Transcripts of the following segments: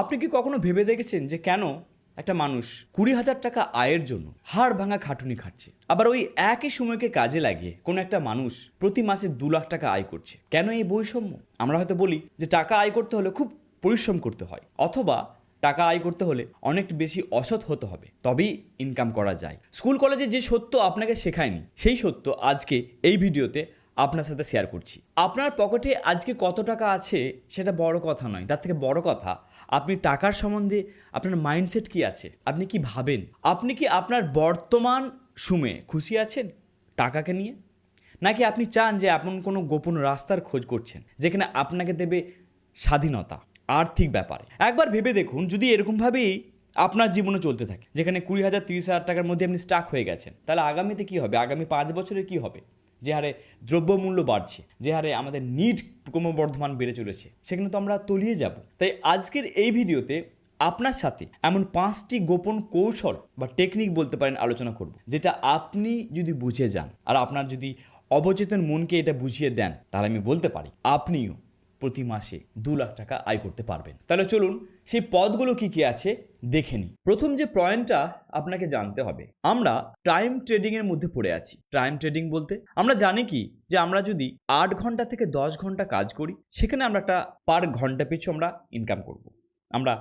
আপনি কি কখনো ভেবে দেখেছেন যে কেন একটা মানুষ কুড়ি হাজার টাকা আয়ের জন্য হাড় ভাঙা খাটুনি খাচ্ছে আবার ওই একই সময়কে কাজে লাগিয়ে কোনো একটা মানুষ প্রতি মাসে দু লাখ টাকা আয় করছে? কেন এই বৈষম্য? আমরা হয়তো বলি যে টাকা আয় করতে হলে খুব পরিশ্রম করতে হয়, অথবা টাকা আয় করতে হলে অনেক বেশি অসৎ হতে হবে। তবেই ইনকাম করা যায়। স্কুল কলেজে যে সত্য আপনাকে শেখায়নি, সেই সত্য আজকে এই ভিডিওতে আপনার সাথে শেয়ার করছি। আপনার পকেটে আজকে কত টাকা আছে সেটা বড় কথা নয়, তার থেকে বড় কথা আপনি টাকার সম্বন্ধে আপনার মাইন্ডসেট কি আছে? আপনি কি ভাবেন? আপনি কি আপনার বর্তমান সুমে খুশি আছেন টাকাকে নিয়ে? নাকি আপনি চান যে আপনি কোনো গোপন রাস্তার খোঁজ করছেন, যেখানে আপনাকে দেবে স্বাধীনতা, আর্থিক ব্যাপারে? একবার ভেবে দেখুন, যদি এরকমভাবেই আপনার জীবনে চলতে থাকে, যেখানে কুড়ি হাজার, তিরিশ হাজার টাকার মধ্যে আপনি স্টাক হয়ে গেছেন, তাহলে আগামীতে কি হবে? আগামী পাঁচ বছরে কি হবে? যে হারে দ্রব্যমূল্য বাড়ছে, যে হারে আমাদের নিট ক্রমবর্ধমান বেড়ে চলেছে, সেখানে তো আমরা তলিয়ে যাব। তাই আজকের এই ভিডিওতে আপনার সাথে এমন পাঁচটি গোপন কৌশল বা টেকনিক বলতে পারেন আলোচনা করব, যেটা আপনি যদি বুঝে যান আর আপনার যদি অবচেতন মনকে এটা বুঝিয়ে দেন, তাহলে আমি বলতে পারি, আপনিও প্রতি মাসে দু লাখ টাকা আয় করতে পারবেন। তাহলে চলুন, সেই পদগুলো কি কি আছে দেখে নিই। প্রথম যে পয়েন্টটা আপনাকে জানতে হবে, আমরা টাইম ট্রেডিং এর মধ্যে পড়ে আছি। টাইম ট্রেডিং বলতে, আমরা জানি কি যে আমরা যদি আট ঘণ্টা থেকে দশ ঘণ্টা কাজ করি, সেখানে আমরা একটা পার ঘণ্টা পিছু আমরা ইনকাম করব। আমরা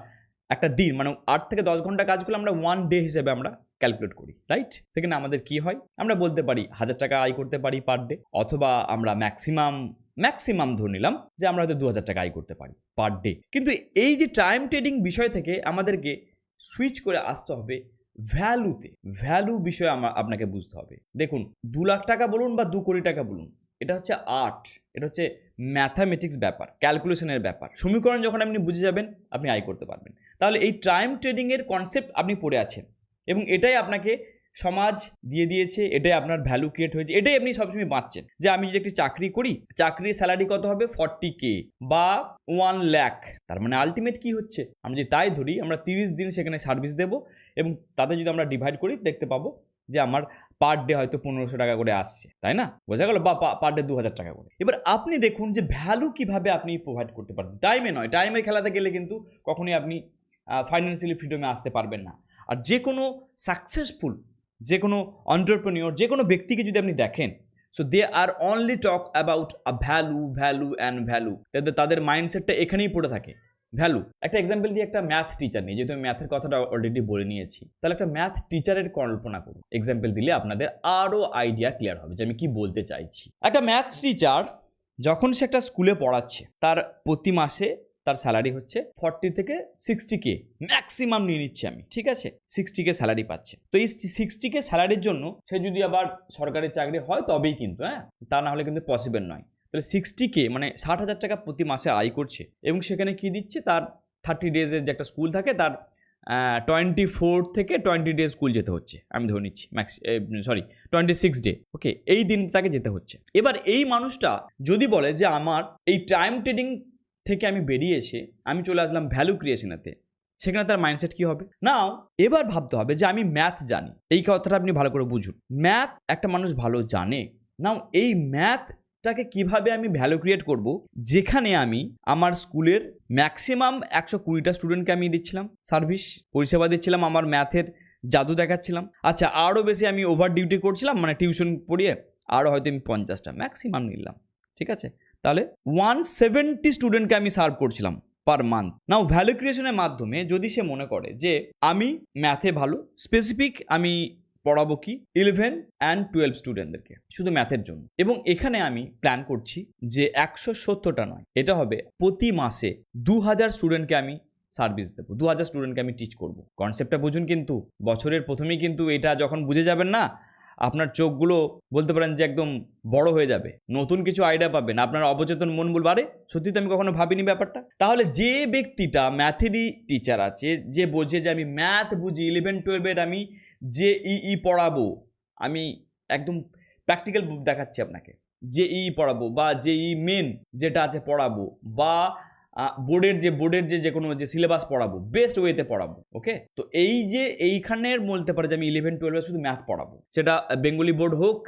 একটা দিন মানে আট থেকে দশ ঘণ্টা কাজ করলে আমরা ওয়ান ডে হিসেবে আমরা ক্যালকুলেট করি রাইট সেখানে আমাদের কি হয়? আমরা বলতে পারি হাজার টাকা আয় করতে পারি পার ডে অথবা আমরা ম্যাক্সিমাম ম্যাক্সিমাম ধরে নিলাম যে আমরা হয়তো দু হাজার টাকা আয় করতে পারি পার ডে কিন্তু এই যে টাইম ট্রেডিং বিষয় থেকে আমাদেরকে সুইচ করে আসতে হবে ভ্যালুতে ভ্যালু বিষয়ে আমার আপনাকে বুঝতে হবে। দেখুন, দু লাখ টাকা বলুন বা দু কোটি টাকা বলুন, এটা হচ্ছে আর্ট এটা হচ্ছে ম্যাথামেটিক্স ব্যাপার ক্যালকুলেশনের ব্যাপার। সমীকরণ যখন আপনি বুঝে যাবেন, আপনি আয় করতে পারবেন। তাহলে এই টাইম ট্রেডিংয়ের কনসেপ্ট আপনি পড়ে আছেন এবং এটাই আপনাকে সমাজ দিয়ে দিয়েছে, এটাই আপনার ভ্যালু ক্রিয়েট হয়েছে। এটাই আপনি সবসময় বাঁচছেন। যে আমি যদি একটি চাকরি করি, চাকরির স্যালারি কত হবে? ফর্টি কে বা ওয়ান ল্যাক তার মানে আলটিমেট কি হচ্ছে? আমরা যদি তাই ধরি, আমরা তিরিশ দিন সেখানে সার্ভিস দেবো এবং তাতে যদি আমরা ডিভাইড করি, দেখতে পাবো যে আমার পার ডে হয়তো পনেরোশো টাকা করে আসছে। তাই না? বোঝা গেল? বা পার ডে দু হাজার টাকা করে। এবার আপনি দেখুন যে ভ্যালু কীভাবে আপনি প্রোভাইড করতে পারবেন। টাইমে নয়। টাইমের খেলাতে গেলে কিন্তু কখনোই আপনি ফাইন্যান্সিয়ালি ফ্রিডমে আসতে পারবেন না। আর যে কোনো সাকসেসফুল যে কোনো অন্টারপ্রেনিওর যে কোনো ব্যক্তিকে যদি আপনি দেখেন so they are only talk about a value value and value তাদের মাইন্ডসেটটা এখানেই পড়ে থাকে। ভ্যালু একটা এক্সাম্পল দিয়ে একটা ম্যাথ টিচার নিয়ে, যেহেতু আমি ম্যাথের কথাটা অলরেডি বলে নিয়েছি, তাহলে একটা ম্যাথ টিচারের কল্পনা করুন। এক্সাম্পল দিলে আপনাদের আরও আইডিয়া ক্লিয়ার হবে যে আমি কি বলতে চাইছি। একটা ম্যাথ টিচার যখন সে একটা স্কুলে পড়াচ্ছে, তার প্রতি মাসে তার স্যালারি হচ্ছে ফর্টি থেকে সিক্সটি কে ম্যাক্সিমাম নিয়ে নিচ্ছি আমি, ঠিক আছে? সিক্সটি কে স্যালারি পাচ্ছে। তো এই সিক্সটি কে স্যালারির জন্য সে যদি আবার সরকারি চাকরি হয় তবেই কিন্তু হ্যাঁ? তা না হলে কিন্তু পসিবল নয়। তাহলে সিক্সটি কে মানে ষাট হাজার টাকা প্রতি মাসে আয় করছে এবং সেখানে কি দিচ্ছে? তার থার্টি ডেজের যে একটা স্কুল থাকে, তার টোয়েন্টি ফোর থেকে টোয়েন্টি ডে স্কুল যেতে হচ্ছে। আমি ধরে নিচ্ছি max sorry twenty six day okay এই দিন তাকে যেতে হচ্ছে। এবার এই মানুষটা যদি বলে যে আমার এই টাইম ট্রেডিং থেকে আমি বেরিয়ে এসে আমি চলে আসলাম ভ্যালু ক্রিয়েশনেতে সেখানে তার মাইন্ডসেট কি হবে? নাও এবার ভাবতে হবে যে আমি ম্যাথ জানি। এই কথাটা আপনি ভালো করে বুঝুন। ম্যাথ একটা মানুষ ভালো জানে। নাও এই ম্যাথটাকে কীভাবে আমি ভ্যালু ক্রিয়েট করব? যেখানে আমি আমার স্কুলের ম্যাক্সিমাম একশো কুড়িটা স্টুডেন্টকে আমি দিচ্ছিলাম। সার্ভিস পরিষেবা দিচ্ছিলাম, আমার ম্যাথের জাদু দেখাচ্ছিলাম। আচ্ছা আরও বেশি আমি ওভার ডিউটি করছিলাম মানে টিউশন পড়িয়ে আরও হয়তো আমি পঞ্চাশটা ম্যাক্সিমাম নিলাম। ঠিক আছে? তাহলে ওয়ান সেভেন্টি স্টুডেন্টকে আমি সার্ভ করছিলাম পার মান্থ নাও ভ্যালু ক্রিয়েশনের মাধ্যমে যদি সে মনে করে যে আমি ম্যাথে ভালো স্পেসিফিক আমি পড়াবো কি? ইলেভেন অ্যান্ড টুয়েলভ স্টুডেন্টদেরকে শুধু ম্যাথের জন্য। এবং এখানে আমি প্ল্যান করছি যে একশো সত্তরটা নয়, এটা হবে প্রতি মাসে দু হাজার স্টুডেন্টকে আমি সার্ভিস দেবো দু হাজার স্টুডেন্টকে আমি টিচ করব। কনসেপ্টটা বুঝুন কিন্তু, বছরের প্রথমেই কিন্তু এটা যখন বুঝে যাবেন না আপনার চোখগুলো বলতে পারেন যে একদম বড় হয়ে যাবে। নতুন কিছু আইডিয়া পাবেন। আপনার অবচেতন মন বলবে, আরে, সত্যি তো আমি কখনো ভাবিনি ব্যাপারটা? তাহলে যে ব্যক্তিটা ম্যাথেরই টিচার আছে, যে বোঝে যে আমি ম্যাথ বুঝি ইলেভেন টুয়েলভের আমি যে ই ই পড়াবো, আমি একদম প্র্যাকটিক্যাল দেখাচ্ছি আপনাকে। যে ই পড়াবো বা যে ই মেন যেটা আছে পড়াবো বা বোর্ডের যে বোর্ডের যে যে কোনো যে সিলেবাস পড়াবো বেস্ট ওয়েতে পড়াবো ওকে তো এই যে, এইখানের বলতে পারে যে আমি ইলেভেন টুয়েলভে শুধু ম্যাথ পড়াবো। সেটা বেঙ্গলি বোর্ড হোক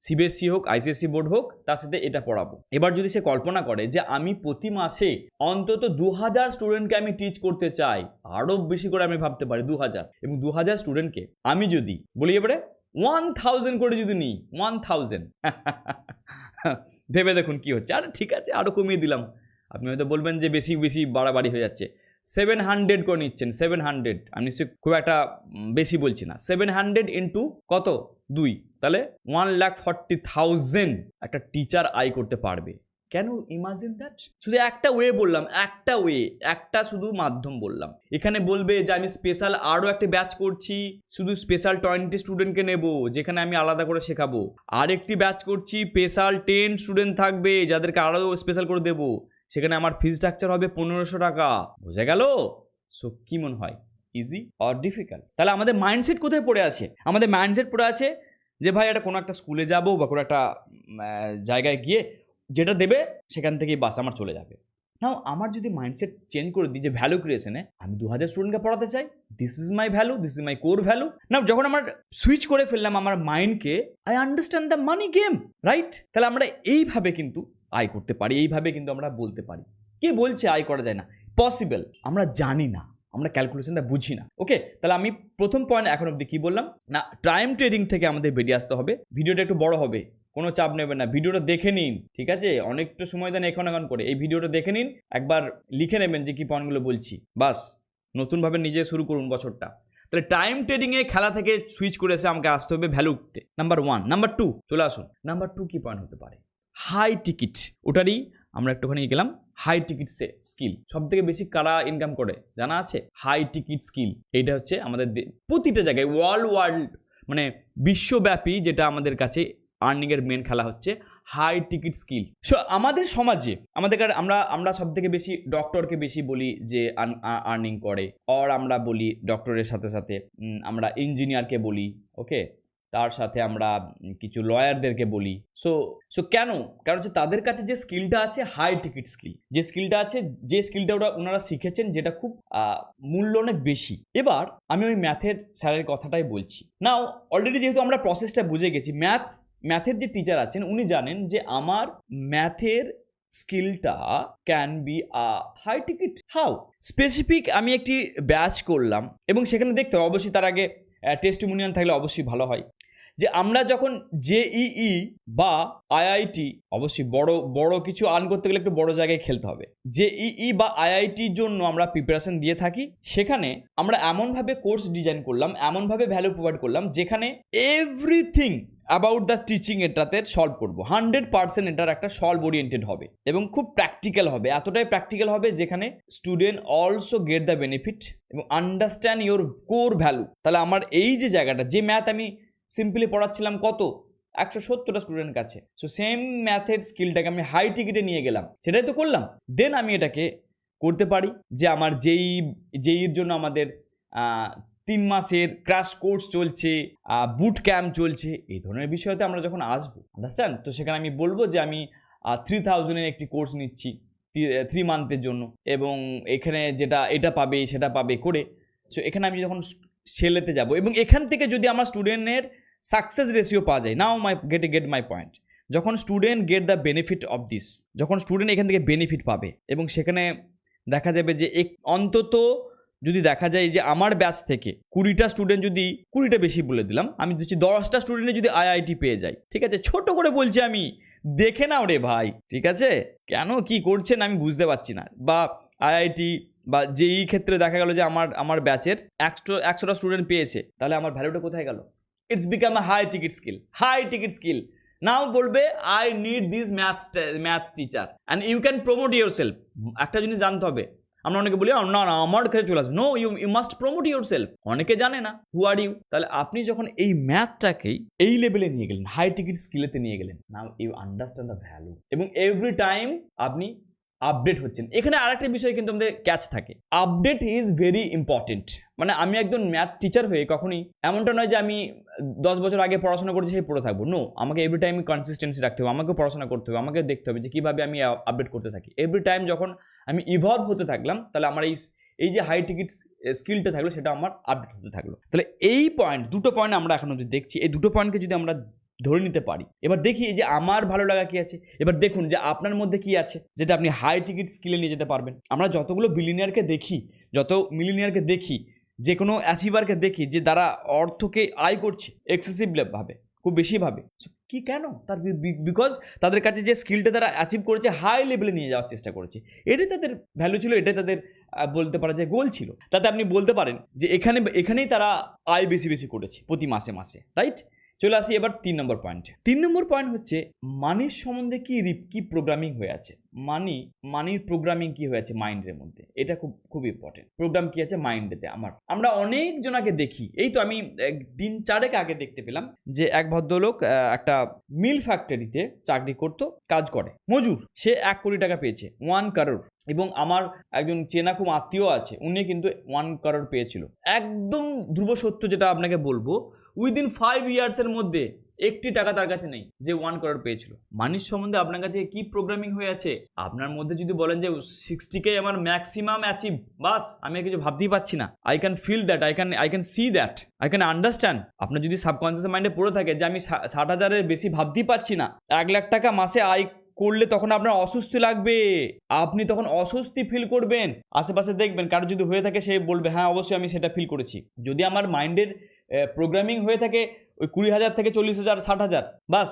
সিবিএসসি হোক আইসিএসসি বোর্ড হোক, তার সাথে এটা পড়াবো। এবার যদি সে কল্পনা করে যে আমি প্রতি মাসে অন্তত দু হাজার স্টুডেন্টকে আমি টিচ করতে চাই আরও বেশি করে আমি ভাবতে পারি দু হাজার এবং দু হাজার স্টুডেন্টকে আমি যদি, বলি এবারে ওয়ান থাউজেন্ড করে যদি নিই ওয়ান থাউজেন্ড ভেবে দেখুন কি হচ্ছে। আরে ঠিক আছে আরও কমিয়ে দিলাম। আপনি হয়তো বলবেন যে বেশি বেশি বাড়াবাড়ি হয়ে যাচ্ছে। সেভেন হান্ড্রেড করে নিচ্ছেন সেভেন হান্ড্রেড আমি নিশ্চয়ই খুব একটা বেশি বলছি না। সেভেন হান্ড্রেড ইন্টু কত? দুই। তাহলে ওয়ান লাখ ফর্টি থাউজেন্ড একটা টিচার আয় করতে পারবে। কেন? ইমাজিন দ্যাট শুধু একটা ওয়ে বললাম, একটা ওয়ে একটা শুধু মাধ্যম বললাম। এখানে বলবে যে আমি স্পেশাল আরও একটা ব্যাচ করছি, শুধু স্পেশাল টোয়েন্টি স্টুডেন্টকে নেব, যেখানে আমি আলাদা করে শেখাবো। আরেকটি ব্যাচ করছি স্পেশাল টেন স্টুডেন্ট থাকবে, যাদেরকে আরও স্পেশাল করে দেবো। সেখানে আমার ফিজ স্ট্রাকচার হবে পনেরোশো টাকা। বোঝা গেল? সো কি মনে হয়? ইজি অর ডিফিকাল্ট তাহলে আমাদের মাইন্ডসেট কোথায় পড়ে আছে? আমাদের মাইন্ডসেট পড়ে আছে যে, ভাই এটা কোনো একটা স্কুলে যাব বা কোনো একটা জায়গায় গিয়ে যেটা দেবে, সেখান থেকেই বাস আমার চলে যাবে। নাও আমার যদি মাইন্ডসেট চেঞ্জ করে দিই যে ভ্যালু ক্রিয়েশনে আমি দু হাজার স্টুডেন্টকে পড়াতে চাই this is my value this is my core value না যখন আমার সুইচ করে ফেললাম আমার মাইন্ডকে I understand the money game right তাহলে আমরা এইভাবে কিন্তু আয় করতে পারি, এইভাবে কিন্তু আমরা বলতে পারি। কে বলছে আয় করা যায় না? পসিবল আমরা জানি না। আমরা ক্যালকুলেশনটা বুঝি না। ওকে তাহলে আমি প্রথম পয়েন্ট এখন অবধি কি বললাম? না টাইম ট্রেডিং থেকে আমাদের বেরিয়ে আসতে হবে। ভিডিওটা একটু বড় হবে। কোনো চাপ নেবেন না। ভিডিওটা দেখে নিন। ঠিক আছে? অনেকটা সময় দেন এখন এখন করে। এই ভিডিওটা দেখে নিন। একবার লিখে নেবেন যে কি পয়েন্টগুলো বলছি। বাস। নতুনভাবে নিজে শুরু করুন বছরটা। তাহলে টাইম ট্রেডিংয়ে খেলা থেকে সুইচ করে এসে আমাকে আসতে হবে ভ্যালু উঠতে নাম্বার ওয়ান নাম্বার টু চলে আসুন। নাম্বার টু কি পয়েন্ট হতে পারে? হাই টিকিট ওটারই আমরা একটুখানি গেলাম হাই টিকিট স্কিল সব থেকে বেশি কারা ইনকাম করে? জানা আছে? হাই টিকিট স্কিল এইটা হচ্ছে আমাদের প্রতিটা জায়গায় ওয়ার্ল্ড ওয়ার্ল্ড মানে বিশ্বব্যাপী যেটা আমাদের কাছে আর্নিংয়ের মেন খেলা হচ্ছে হাই টিকিট স্কিল সো আমাদের সমাজে, আমাদের আমরা আমরা সব থেকে বেশি ডক্টরকে বেশি বলি যে আর্নিং করে। অর আমরা বলি ডক্টরের সাথে সাথে আমরা ইঞ্জিনিয়ারকে বলি ওকে তার সাথে আমরা কিছু লয়ারদেরকে বলি। সো সো কেন? কারণ হচ্ছে তাদের কাছে যে স্কিলটা আছে হাই টিকিট স্কিল যে স্কিলটা আছে, যে স্কিলটা ওরা, ওনারা শিখেছেন, যেটা খুব মূল্য অনেক বেশি। এবার আমি ওই ম্যাথের স্যারের কথাটাই বলছি। নাও অলরেডি যেহেতু আমরা প্রসেসটা বুঝে গেছি, ম্যাথ, ম্যাথের যে টিচার আছেন, উনি জানেন যে আমার ম্যাথের স্কিলটা can be a high ticket how specific আমি একটি ব্যাচ করলাম এবং সেখানে দেখতে হবে, অবশ্যই তার আগে টেস্টিমোনিয়াল থাকলে অবশ্যই ভালো হয়। যে আমরা যখন জেইই বা আইআইটি অবশ্যই বড় বড় কিছু আর্ন করতে গেলে একটু বড় জায়গায় খেলতে হবে। জেইই বা আইআইটির জন্য আমরা প্রিপারেশন দিয়ে থাকি। সেখানে আমরা এমনভাবে কোর্স ডিজাইন করলাম, এমনভাবে ভ্যালু প্রোভাইড করলাম, যেখানে এভরিথিং অ্যাবাউট দ্য টিচিং এটাতে সলভ করব। হান্ড্রেড পার্সেন্ট এটার একটা সলভ ওরিয়েন্টেড হবে এবং খুব প্র্যাকটিক্যাল হবে। এতটাই প্র্যাকটিক্যাল হবে যেখানে student also get the benefit এবং আন্ডারস্ট্যান্ড ইওর কোর ভ্যালু তাহলে আমার এই যে জায়গাটা, যে ম্যাথ আমি সিম্পলি পড়াচ্ছিলাম কত? একশো সত্তরটা স্টুডেন্ট কাছে। সো সেম ম্যাথের স্কিলটাকে আমি হাই টিকিটে নিয়ে গেলাম। সেটাই তো করলাম। দেন আমি এটাকে করতে পারি যে আমার যেই যেইর জন্য আমাদের তিন মাসের ক্রাশ কোর্স চলছে বুট ক্যাম্প চলছে, এই ধরনের বিষয়তে আমরা যখন আসব আন্ডারস্ট্যান্ড তো সেখানে আমি বলব যে আমি থ্রি থাউজেন্ডের একটি কোর্স নিচ্ছি থ্রি মান্থের জন্য। এবং এখানে যেটা, এটা পাবে, সেটা পাবে করে। সো এখানে আমি যখন সেলেতে যাব। এবং এখান থেকে যদি আমার স্টুডেন্টের সাকসেস রেশিও পাওয়া যায়। Now my get get my point যখন student get the benefit of this যখন স্টুডেন্ট এখান থেকে বেনিফিট পাবে, এবং সেখানে দেখা যাবে যে এক, অন্তত যদি দেখা যায় যে আমার ব্যাচ থেকে কুড়িটা স্টুডেন্ট যদি কুড়িটা বেশি বলে দিলাম, আমি দিচ্ছি দশটা স্টুডেন্টে যদি আইআইটি পেয়ে যায় ঠিক আছে? ছোট করে বলছি আমি, দেখে নাও রে ভাই, ঠিক আছে? কেন কি করছেন আমি বুঝতে পারছি না। বা আইআইটি বা যেই ক্ষেত্রে দেখা গেল যে আমার আমার ব্যাচের একশো, একশোটা স্টুডেন্ট পেয়েছে, তাহলে আমার ভ্যালুটা কোথায় গেল? It's become a high ticket skill high ticket skill now বলবে I need this maths maths teacher and you can promote yourself একটা জিনিস জানতে হবে। আমরা অনেকে বলি "আহ, না না আমার কাছে চলে আসবে। No you you must promote yourself অনেকে জানে না। হু আর ইউ তাহলে আপনি যখন এই ম্যাথটাকেই এই লেভেলে নিয়ে গেলেন হাই টিকিট স্কিলেতে নিয়ে গেলেন now you understand the value এবং এভরি টাইম আপনি আপডেট হচ্ছেন। এখানে আরেকটা বিষয় কিন্তু আমাদের ক্যাচ থাকে। আপডেট ইজ ভেরি ইম্পর্টেন্ট মানে আমি একজন ম্যাথ টিচার হয়ে কখনই এমনটা নয় যে আমি দশ বছর আগে পড়াশোনা করেছি সেই পড়ে থাকব। নো আমাকে এভরি টাইম কনসিস্টেন্সি রাখতে হবে, আমাকে পড়াশোনা করতে হবে, আমাকে দেখতে হবে যে কীভাবে আমি আপডেট করতে থাকি। এভরি টাইম যখন আমি ইভলভ হতে থাকলাম, তাহলে আমার এই এই যে হাই টিকিট স্কিলটা থাকল, সেটা আমার আপডেট হতে থাকল। তাহলে এই পয়েন্ট দুটো পয়েন্ট আমরা এখন অবধি দেখছি। এই দুটো পয়েন্টকে যদি আমরা ধরে নিতে পারি, এবার দেখি যে আমার ভালো লাগা কি আছে? এবার দেখুন যে আপনার মধ্যে কি আছে, যেটা আপনি হাই টিকিট স্কিলে নিয়ে যেতে পারবেন। আমরা যতগুলো বিলিনিয়ারকে দেখি, যত মিলিনিয়ারকে দেখি যে কোনো অ্যাচিভারকে দেখি যে তারা অর্থকে আয় করছে এক্সেসিভভাবে খুব বেশিভাবে কি কেন? তার বিকজ তাদের কাছে যে স্কিলটা তারা অ্যাচিভ করেছে হাই লেভেলে নিয়ে যাওয়ার চেষ্টা করেছে। এটাই তাদের ভ্যালু ছিল, এটাই তাদের বলতে পারা যায় গোল ছিল। তাতে আপনি বলতে পারেন যে এখানে, এখানেই তারা আয় বেশি বেশি করেছে প্রতি মাসে মাসে রাইট চলে আসি এবার তিন নম্বর পয়েন্টে তিন নম্বর পয়েন্ট হচ্ছে মানির সম্বন্ধে কি রিপ কি প্রোগ্রামিং হয়ে আছে? মানি মানির প্রোগ্রামিং কি হয়েছে মাইন্ডের মধ্যে? এটা খুব খুব ইম্পর্টেন্ট প্রোগ্রাম কি আছে মাইন্ডেতে আমার, আমরা অনেক জনাকে দেখি। এই তো আমি দিন চারেক আগে দেখতে পেলাম যে এক ভদ্রলোক একটা মিল ফ্যাক্টরিতে চাকরি করতো, কাজ করে। মজুর, সে এক কোটি টাকা পেয়েছে ওয়ান কারোর এবং আমার একজন চেনা খুব আত্মীয় আছে, উনি কিন্তু ওয়ান কারোর পেয়েছিল। একদম ধ্রুব সত্য যেটা আপনাকে বলব উইদিন ফাইভ ইয়ার্সের মধ্যে একটি টাকা তার কাছে নেই, যে ওয়ান করোড় পেয়েছিল। মানির সম্বন্ধে আপনার কাছে কি প্রোগ্রামিং হয়ে আছে? আপনার মধ্যে যদি বলেন যে সিক্সটিকে আমার ম্যাক্সিমাম অ্যাচিভ বাস, আমি কিছু ভাবতেই পারছি না। I can feel that I can I can see that I can understand আপনার যদি সাবকনসিয়াস মাইন্ডে পড়ে থাকে যে আমি ষাট হাজারের বেশি ভাবতেই পারছি না, এক লাখ টাকা মাসে আয় করলে তখন আপনার অস্বস্তি লাগবে। আপনি তখন অস্বস্তি ফিল করবেন। আশেপাশে দেখবেন, কারও যদি হয়ে থাকে সে বলবে হ্যাঁ অবশ্যই আমি সেটা ফিল করেছি। যদি আমার মাইন্ডের প্রোগ্রামিং হয়ে থাকে ওই কুড়ি হাজার থেকে চল্লিশ হাজার, ষাট হাজার, বাস।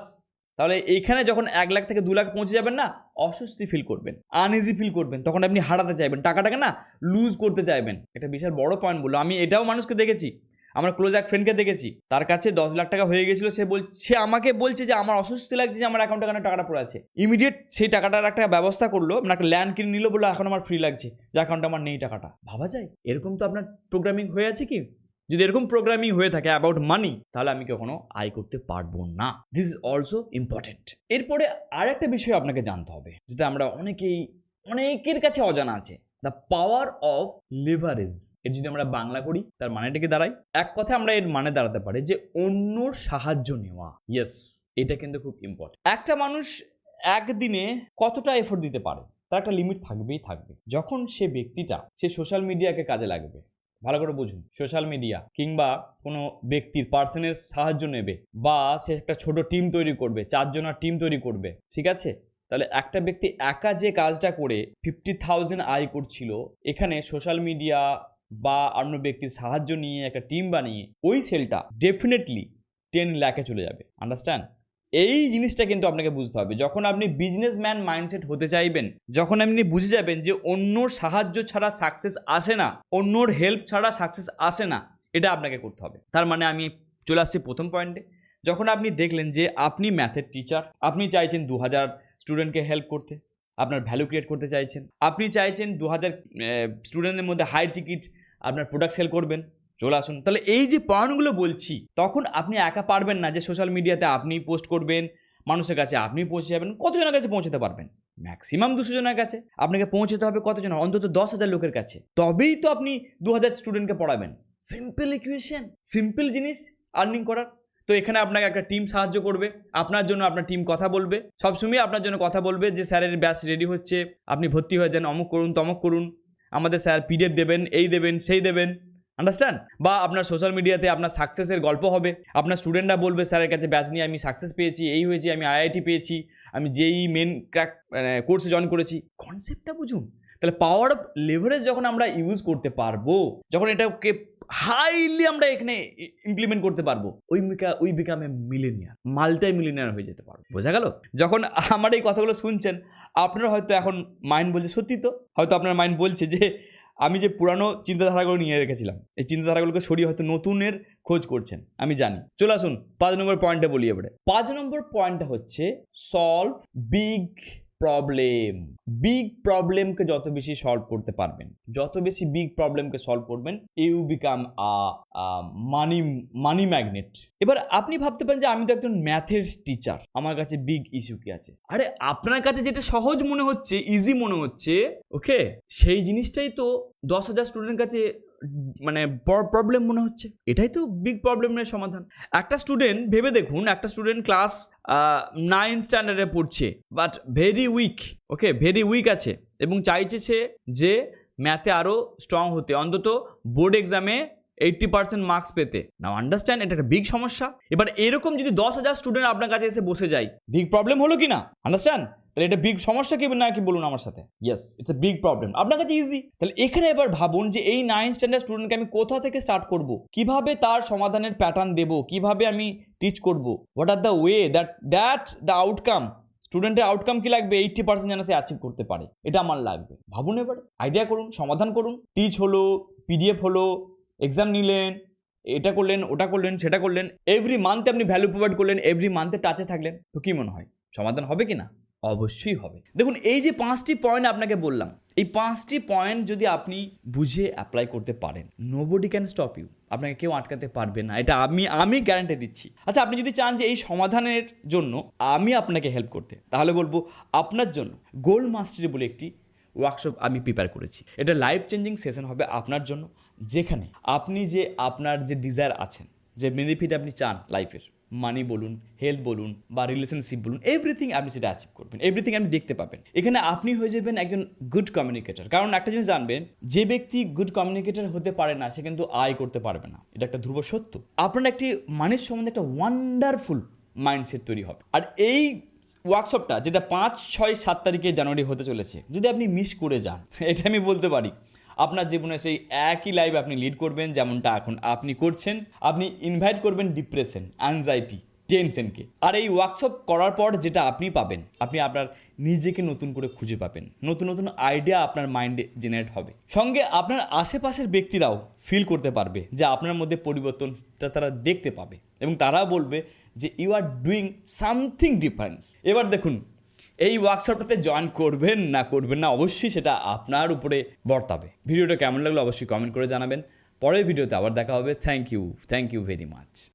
তাহলে এইখানে যখন এক লাখ থেকে দু লাখ পৌঁছে যাবেন না, অস্বস্তি ফিল করবেন আনইজি ফিল করবেন, তখন আপনি হারাতে চাইবেন, টাকাটাকে না লুজ করতে চাইবেন। এটা বিশাল বড় পয়েন্ট বলল। আমি এটাও মানুষকে দেখেছি, আমার ক্লোজ এক ফ্রেন্ডকে দেখেছি, তার কাছে দশ লাখ টাকা হয়ে গেছিল, সে বলছে আমাকে বলছে যে, আমার অস্বস্তি লাগছে যে, আমার অ্যাকাউন্টে কেন টাকাটা পড়ে আছে। ইমিডিয়েট সেই টাকাটার একটা ব্যবস্থা করল মানে একটা ল্যান্ড কিনে নিল বলল, এখন আমার ফ্রি লাগছে, যে অ্যাকাউন্টে আমার নেই টাকাটা। ভাবা যায়? এরকম তো আপনার প্রোগ্রামিং হয়ে আছে কি? যদি এরকম প্রোগ্রামিং হয়ে থাকে অ্যাবাউট মানি তাহলে আমি কখনো আয় করতে পারব না। দিস ইজ অলসো ইম্পর্টেন্ট এরপরে আর একটা বিষয় আপনাকে জানতে হবে, যেটা আমরা অনেকেই, অনেকের কাছে অজানা আছে। দ্য পাওয়ার অফ লিভারেজ এর যদি আমরা বাংলা করি, তার মানেটা কি দাঁড়ায়? এক কথা আমরা এর মানে দাঁড়াতে পারি যে অন্যর সাহায্য নেওয়া। ইয়েস এটা কিন্তু খুব ইম্পর্টেন্ট একটা মানুষ একদিনে কতটা এফোর্ট দিতে পারে? তার একটা লিমিট থাকবেই থাকবে। যখন সে ব্যক্তিটা, সে সোশ্যাল মিডিয়াকে কাজে লাগবে ভালো করে বুঝুন সোশ্যাল মিডিয়া কিংবা কোনো ব্যক্তির পার্সনের সাহায্য নেবে বা সে একটা ছোট টিম তৈরি করবে, চারজনের টিম তৈরি করবে, ঠিক আছে? তাহলে একটা ব্যক্তি একা যে কাজটা করে ফিফটি থাউজেন্ড আয় করছিল, এখানে সোশ্যাল মিডিয়া বা অন্য ব্যক্তির সাহায্য নিয়ে একটা টিম বানিয়ে, ওই সেলটা ডেফিনেটলি টেন ল্যাকে চলে যাবে আন্ডারস্ট্যান্ড এই জিনিসটা কিন্তু আপনাকে বুঝতে হবে। যখন আপনি বিজনেসম্যান মাইন্ডসেট হতে চাইবেন, যখন আপনি বুঝে যাবেন যে অন্যর সাহায্য ছাড়া সাকসেস আসে না, অন্যর হেল্প ছাড়া সাকসেস আসে না, এটা আপনাকে করতে হবে। তার মানে আমি চলে আসছি প্রথম পয়েন্টে যখন আপনি দেখলেন যে আপনি ম্যাথের টিচার আপনি চাইছেন দু হাজার স্টুডেন্টকে হেল্প করতে, আপনার ভ্যালু ক্রিয়েট করতে চাইছেন, আপনি চাইছেন দু হাজার স্টুডেন্টের মধ্যে হাই টিকিট আপনার প্রোডাক্ট সেল করবেন চলে আসুন। তাহলে এই যে পয়েন্টগুলো বলছি, তখন আপনি একা পারবেন না যে সোশ্যাল মিডিয়াতে আপনি পোস্ট করবেন, মানুষের কাছে আপনি পৌঁছে যাবেন, কতজনের কাছে পৌঁছতে পারবেন? ম্যাক্সিমাম দুশো জনের কাছে। আপনাকে পৌঁছতে হবে কতজন? অন্তত দশ হাজার লোকের কাছে। তবেই তো আপনি দু হাজার স্টুডেন্টকে পড়াবেন। সিম্পল ইকুয়েশন সিম্পল জিনিস আর্নিং করার। তো এখানে আপনাকে একটা টিম সাহায্য করবে। আপনার জন্য আপনার টিম কথা বলবে। সবসময় আপনার জন্য কথা বলবে যে, স্যারের ব্যাচ রেডি হচ্ছে, আপনি ভর্তি হয়ে যান, অমুক করুন, তমুক করুন। আমাদের স্যার পিডিএফ দেবেন, এই দেবেন, সেই দেবেন। আন্ডারস্ট্যান্ড বা আপনার সোশ্যাল মিডিয়াতে আপনার সাকসেসের গল্প হবে। আপনার স্টুডেন্টরা বলবে স্যারের কাছে ব্যাচ নিয়ে আমি সাকসেস পেয়েছি, এই হয়েছি, আমি আইআইটি পেয়েছি, আমি যেই মেন ক্র্যাক কোর্সে জয়েন করেছি। কনসেপ্টটা বুঝুন। তাহলে পাওয়ার অফ লেভারেজ যখন আমরা ইউজ করতে পারব, যখন এটাকে হাইলি আমরা এখানে ইমপ্লিমেন্ট করতে পারব, ওই মিকা ওই বিকামে মিলেনিয়ার মাল্টাই মিলেনিয়ার হয়ে যেতে পারব। বোঝা গেল? যখন আমার এই কথাগুলো শুনছেন, আপনারা হয়তো এখন মাইন্ড বলছে, সত্যি তো? হয়তো আপনার মাইন্ড বলছে যে আমি যে পুরানো চিন্তাধারাগুলো নিয়ে রেখেছিলাম, এই চিন্তাধারাগুলোকে সরিয়ে হয়তো নতুনের খোঁজ করছেন, আমি জানি। চলে আসুন পাঁচ নম্বর পয়েন্টটা বলি এবারে। পাঁচ নম্বর পয়েন্টটা হচ্ছে সলভ বিগ প্রবলেম বিগ প্রবলেমকে যত বেশি সলভ করতে পারবেন, যত বেশি বিগ প্রবলেমকে সলভ করবেন you become a money money magnet এবার আপনি ভাবতে পারেন যে আমি তো একজন ম্যাথের টিচার আমার কাছে বিগ ইস্যু কি আছে? আরে আপনার কাছে যেটা সহজ মনে হচ্ছে ইজি মনে হচ্ছে ওকে সেই জিনিসটাই তো দশ হাজার স্টুডেন্টের কাছে মানে বড় প্রবলেম মনে হচ্ছে। এটাই তো বিগ প্রবলেমের সমাধান। একটা স্টুডেন্ট ভেবে দেখুন, একটা স্টুডেন্ট ক্লাস নাইন স্ট্যান্ডার্ডে পড়ছে but very weak okay very weak আছে। এবং চাইছে সে যে ম্যাথে আরও স্ট্রং হতে, অন্তত বোর্ড এক্সামে এইট্টি পার্সেন্ট মার্কস পেতে। নাও আন্ডারস্ট্যান্ড এটা একটা বিগ সমস্যা। এবার এরকম যদি দশ হাজার স্টুডেন্ট আপনার কাছে এসে বসে যায় বিগ প্রবলেম হলো কি না? আন্ডারস্ট্যান্ড তাহলে এটা বিগ সমস্যা কি না কি বলুন আমার সাথে? Yes it's a big problem আপনার কাছে ইজি তাহলে এখানে এবার ভাবুন যে এই নাইন স্ট্যান্ডার্ড স্টুডেন্টকে আমি কোথা থেকে স্টার্ট করব? কীভাবে তার সমাধানের প্যাটার্ন দেব? কীভাবে আমি টিচ করব? What are the way that that the outcome স্টুডেন্টের আউটকাম কি লাগবে? এইটটি পার্সেন্ট যেন সে অ্যাচিভ করতে পারে। এটা আমার লাগবে। ভাবুন এবার আইডিয়া করুন, সমাধান করুন। টিচ হলো পিডিএফ হলো এক্সাম নিলেন, এটা করলেন, ওটা করলেন, সেটা করলেন। এভরি মান্থে আপনি ভ্যালু প্রোভাইড করলেন এভরি মান্থে টাচে থাকলেন। তো কি মনে হয়? সমাধান হবে কি না? অবশ্যই হবে। দেখুন, এই যে পাঁচটি পয়েন্ট আপনাকে বললাম, এই পাঁচটি পয়েন্ট যদি আপনি বুঝে অ্যাপ্লাই করতে পারেন নোবডি ক্যান স্টপ ইউ আপনাকে কেউ আটকাতে পারবে না। এটা আমি আমি গ্যারান্টি দিচ্ছি। আচ্ছা আপনি যদি চান যে এই সমাধানের জন্য আমি আপনাকে হেল্প করতে, তাহলে বলব আপনার জন্য গোল্ড মাস্টারি বলে একটি ওয়ার্কশপ আমি প্রিপেয়ার করেছি। এটা লাইফ চেঞ্জিং সেশন হবে আপনার জন্য। যেখানে আপনি যে আপনার যে ডিজায়ার আছেন, যে বেনিফিট আপনি চান লাইফের মানি বলুন হেলথ বলুন বা রিলেশনশিপ বলুন এভরিথিং আপনি সেটা অ্যাচিভ করবেন এভরিথিং আপনি দেখতে পাবেন। এখানে আপনি হয়ে যাবেন একজন গুড কমিউনিকেটর কারণ একটা জিনিস জানবেন, যে ব্যক্তি গুড কমিউনিকেটর হতে পারে না, সে কিন্তু আয় করতে পারবে না। এটা একটা ধ্রুব সত্য। আপনার একটি মানের সম্বন্ধে একটা ওয়ান্ডারফুল মাইন্ডসেট তৈরি হবে। আর এই ওয়ার্কশপটা যেটা পাঁচ, ছয়, সাত তারিখে জানুয়ারি হতে চলেছে, যদি আপনি মিস করে যান, এটা আমি বলতে পারি। আপনার জীবনে সেই একই লাইফ আপনি লিড করবেন যেমনটা এখন আপনি করছেন। আপনি ইনভাইট করবেন ডিপ্রেশন অ্যাংজাইটি টেনশনকে আর এই ওয়ার্কশপ করার পর যেটা আপনি পাবেন, আপনি আপনার নিজেকে নতুন করে খুঁজে পাবেন। নতুন নতুন আইডিয়া আপনার মাইন্ডে জেনারেট হবে। সঙ্গে আপনার আশেপাশের ব্যক্তিরাও ফিল করতে পারবে যে আপনার মধ্যে পরিবর্তনটা তারা দেখতে পাবে এবং তারা বলবে যে you are doing something difference এবার দেখুন এই ওয়ার্কশপটাতে জয়েন করবেন না করবেন না, অবশ্যই সেটা আপনার উপরে বর্তাবে। ভিডিওটা কেমন লাগল অবশ্যই কমেন্ট করে জানাবেন। পরের ভিডিওতে আবার দেখা হবে। Thank you thank you very much